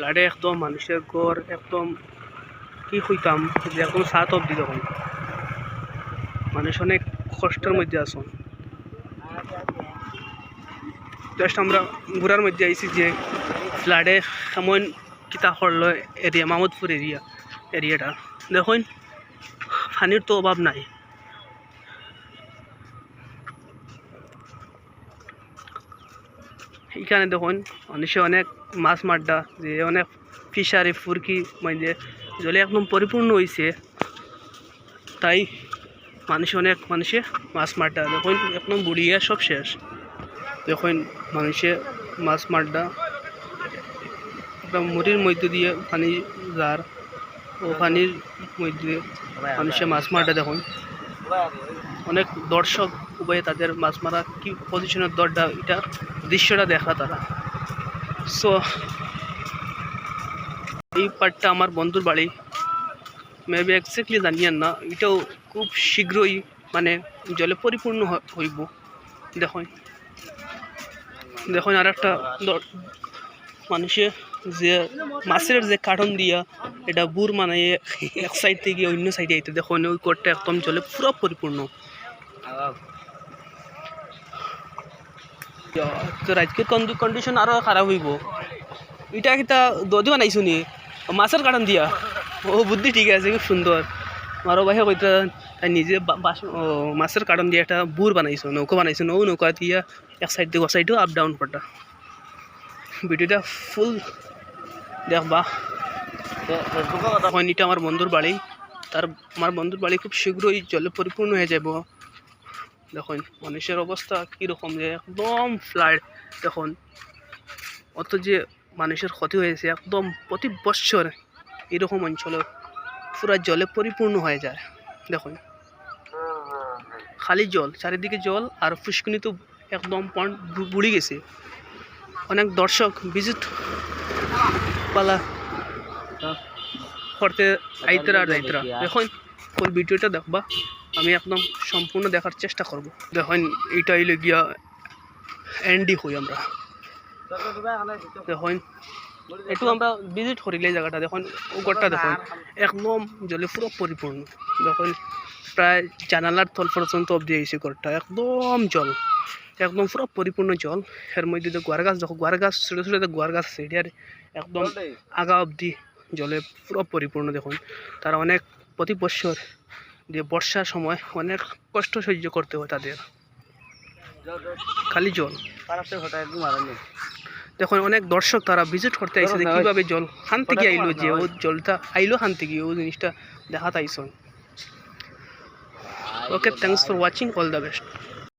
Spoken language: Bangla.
ফ্লাডে একদম মানুষের ঘর একদম কি যে একদম সাত অব্দি তখন মানুষ অনেক কষ্টের মধ্যে আসুন জাস্ট আমরা ঘোরার মধ্যে আইছি যে ফ্লাডে কেমন কিতা করল এরিয়া, মামদপুর এরিয়া, এরিয়াটা। দেখুন পানির তো অভাব নাই। এখানে দেখুন, মানুষে অনেক মাছ মাড্ডা যে অনেক ফিশারি, ফুরকি মানে জলে একদম পরিপূর্ণ হয়েছে তাই মানুষ অনেক মানুষে মাছ মাড্ডা দেখুন, একদম বুড়িয়া সব শেষ। দেখুন, মানুষে মাছ মাড্ডা একটা মুড়ির মধ্যে দিয়ে পানি যার ও পানির মধ্যে মানুষে মাছ মারটা দেখুন। অনেক দর্শক উভয়ে তাদের মাছ মারা কি পজিশনের দরটা এটা দৃশ্যটা দেখা তারা। সো এই পার্টটা আমার বন্ধুর বাড়ি মেবি এক্স্যাক্টলি জানিয়েন না এটাও খুব শীঘ্রই মানে জলে পরিপূর্ণ হইব দেখুন দেখুন আর একটা মানুষে যে মাছের যে কার্টন দিয়া এটা বুর মানে এক সাইড থেকে অন্য সাইডে আইতে দেখুন ওই কোটটা একদম জলে পুরো পরিপূর্ণ তো আজকের কন্ডিশন আরও খারাপ হইব এটা কিতা দদি বানাইছো নি। মাছের কারণ দিয়া। ও বুদ্ধি ঠিক আছে, খুব সুন্দর মারো ভাই কইতা নিজে ও মাছের কারণ দিয়ে একটা বুর বানাইছো, নৌকা বানাইছো। নৌ নৌকা দিয়া এক সাইড দিয়ে সাইডও আপ ডাউন করটা ভিডিওটা ফুল দেখবা হয়নিটা আমার বন্ধুর বাড়ি তার আমার বন্ধুর বাড়ি খুব শীঘ্রই জলে পরিপূর্ণ হয়ে যাব। দেখুন, মানুষের অবস্থা কীরকম যে একদম ফ্লাড দেখুন। অত যে মানুষের ক্ষতি হয়েছে একদম প্রতি বৎসর এরকম অঞ্চলে পুরো জলে পরিপূর্ণ হয়ে যায়, দেখুন। খালি জল, চারিদিকে জল আর ফুসকুনি তো একদম পয়েন্ট বুড়ি গেছে। অনেক দর্শক ভিজিট পালা। করতে আইতরা আর দেখুন ওই ভিডিওটা দেখবা। আমি একদম সম্পূর্ণ দেখার চেষ্টা করব। দেখুন এইটা হইলে গিয়া এন্ডি হই আমরা। দেখুন, একটু আমরা ভিজিট করিলে জায়গাটা। দেখুন ও ঘরটা দেখুন, একদম জলে পুরো পরিপূর্ণ। দেখুন, প্রায় জানালার তল পর্যন্ত অব্দি আইছে ঘরটা একদম জল। একদম পুরো পরিপূর্ণ জল। এর মধ্যে যে গোয়ার গাছ, দেখো, গোয়ার গাছ, ছোটো ছোটো গোয়ার গাছ আছে, এটার একদম আগা অবধি জলে পুরো পরিপূর্ণ। দেখুন, তারা অনেক প্রতি বৎসর যে বর্ষার সময় অনেক কষ্ট সহ্য করতে হয় তাদের। খালি জল। দেখুন অনেক দর্শক তারা ভিজিট করতে আইসে যে কীভাবে জল খান থেকে আইলো যে ও জলটা আইলো খান গিয়ে ও জিনিসটা দেখাতে আইসন। Okay thanks for watching all the best